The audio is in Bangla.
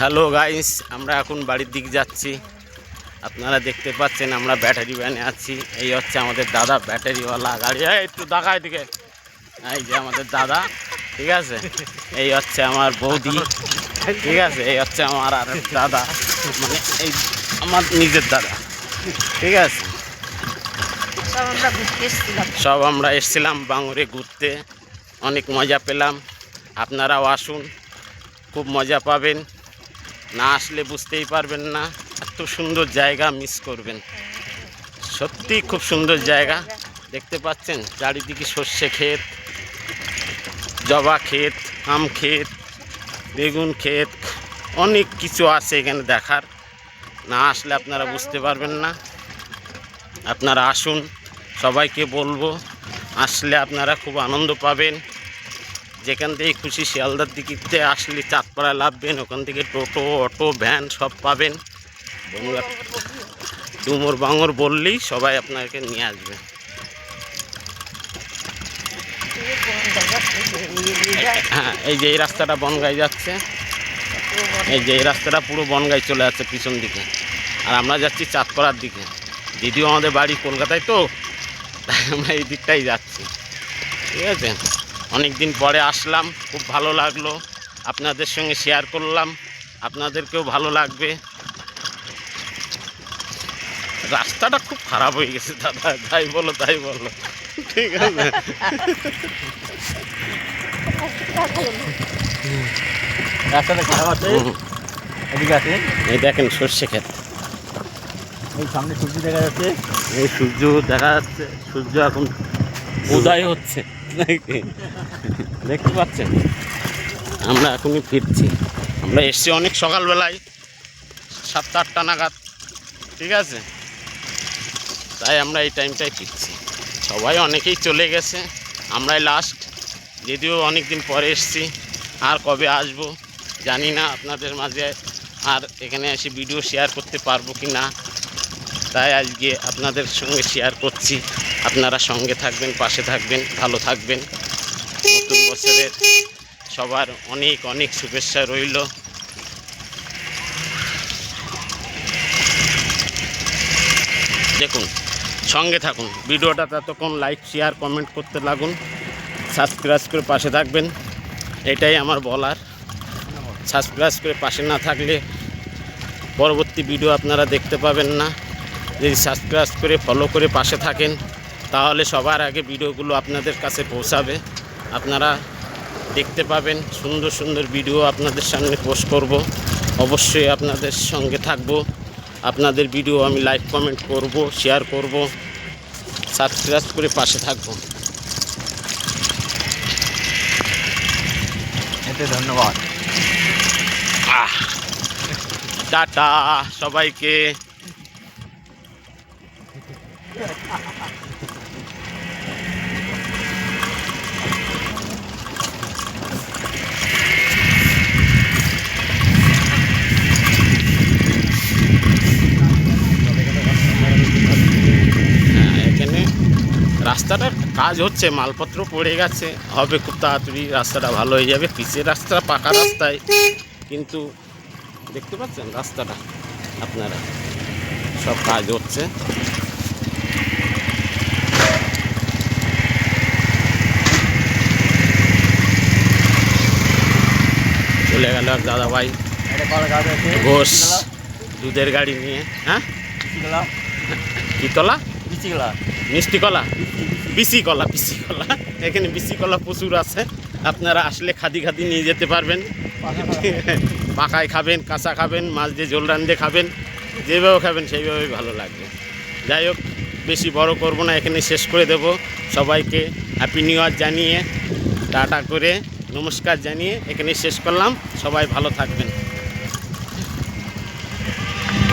হ্যালো গাইস আমরা এখন বাড়ির দিক যাচ্ছি। আপনারা দেখতে পাচ্ছেন আমরা ব্যাটারি ভ্যানে আছি। এই হচ্ছে আমাদের দাদা ব্যাটারিওয়ালা। গাড়ি একটু দেখা এদিকে। এই যে আমাদের দাদা ঠিক আছে? এই হচ্ছে আমার বৌদি ঠিক আছে? এই হচ্ছে আমার আর দাদা মানে এই আমার নিজের দাদা ঠিক আছে? সব আমরা এসেছিলাম বাঙুরে ঘুরতে। অনেক মজা পেলাম। আপনারাও আসুন খুব মজা পাবেন। না আসলে বুঝতেই পারবেন না, এত সুন্দর জায়গা মিস করবেন। সত্যি খুব সুন্দর জায়গা। দেখতে পাচ্ছেন, চারিদিকে সর্ষে ক্ষেত, জবা ক্ষেত, আম ক্ষেত, বেগুন ক্ষেত, অনেক কিছু আছে এখানে দেখার। না আসলে আপনারা বুঝতে পারবেন না। আপনারা আসুন, সবাইকে বলব, আসলে আপনারা খুব আনন্দ পাবেন। যেখান থেকে খুশি শিয়ালদার দিকে আসলে চাঁদপাড়া লাভবেন, ওখান থেকে টোটো, অটো, ভ্যান সব পাবেন। বনগা ডুমুর বাঙর বললেই সবাই আপনাকে নিয়ে আসবে। হ্যাঁ এই যে এই রাস্তাটা বনগাই যাচ্ছে। এই যে এই রাস্তাটা পুরো বনগাই চলে যাচ্ছে পিছন দিকে। আর আমরা যাচ্ছি চাঁদপাড়ার দিকে। যদিও আমাদের বাড়ি কলকাতায় তো, তাই আমরা এই দিকটাই যাচ্ছি। ঠিক আছে? অনেক দিন পরে আসলাম খুব ভালো লাগল। আপনাদের সঙ্গে শেয়ার করলাম আপনাদেরকেও ভালো লাগবে। রাস্তাটা খুব খারাপ হয়ে গেছে দাদা তাই বলো তাই বলো। ঠিক আছে। রাস্তাটা খারাপ আছে। এদিকে আছে এই দেখেন সর্ষে ক্ষেত। এই সামনে সূর্য দেখা যাচ্ছে। এই সূর্য দেখা যাচ্ছে সূর্য এখন উদয় হচ্ছে। দেখতে পাচ্ছেন? আমরা এখনই ফিরছি। আমরা এসছি অনেক সকালবেলায়, সাতটা, আটটা নাগাদ, ঠিক আছে? তাই আমরা এই টাইমটাই ফিরছি। সবাই অনেকেই চলে গেছে, আমরাই লাস্ট যদিও অনেক দিন পরে এসছি, আর কবে আসব জানি না আপনাদের মাঝে, আর এখানে এসে ভিডিও শেয়ার করতে পারব কি না তাই আজকে আপনাদের সঙ্গে শেয়ার করছি। আপনারা সঙ্গে থাকবেন, পাশে থাকবেন, ভালো থাকবেন। নতুন বছরের সবার অনেক অনেক শুভেচ্ছা রইল। দেখুন, সঙ্গে থাকুন। ভিডিওটা ততক্ষণ লাইক শেয়ার কমেন্ট করতে লাগুন। সাবস্ক্রাইব করে পাশে থাকবেন। এটাই আমার বলার। সাবস্ক্রাইব করে পাশে না থাকলে পরবর্তী ভিডিও আপনারা দেখতে পাবেন না। যদি সাবস্ক্রাইব করে ফলো করে পাশে থাকেন তাহলে সবার আগে ভিডিওগুলো আপনাদের কাছে পৌঁছাবে। আপনারা দেখতে পাবেন সুন্দর সুন্দর ভিডিও আপনাদের সামনে পোস্ট করব। অবশ্যই আপনাদের সঙ্গে থাকব। আপনাদের ভিডিও আমি লাইক কমেন্ট করব শেয়ার করব। সাবস্ক্রাইব করে পাশে থাকব। এতে ধন্যবাদ। টাটা সবাইকে। রাস্তাটার কাজ হচ্ছে মালপত্র পড়ে গেছে হবে খুব তাড়াতাড়ি রাস্তাটা ভালো হয়ে যাবে। পিচের রাস্তা? পাকা রাস্তায়। কিন্তু দেখতে পাচ্ছেন রাস্তাটা? আপনারা সব কাজ হচ্ছে। চলে গেল আর দাদা ভাই ঘোষ দুধের গাড়ি নিয়ে হ্যাঁ? বিচিকলা কিতলা বিচিকলা মিষ্টি কলা? বিসি কলা বিসি কলা। এখানে বিসি কলা প্রচুর আছে। আপনারা আসলে খাদি খাদি নিয়ে যেতে পারবেন। পাকায় খাবেন, কাঁচা খাবেন, মাছ দিয়ে ঝোল রান্ধে খাবেন। যেভাবে খাবেন সেইভাবেই ভালো লাগবে। যাই হোক, বেশি বড় করব না, এখানে শেষ করে দেব। সবাইকে হ্যাপি নিউ ইয়ার জানিয়ে টাটা করে, নমস্কার জানিয়ে এখানে শেষ করলাম। সবাই ভালো থাকবেন।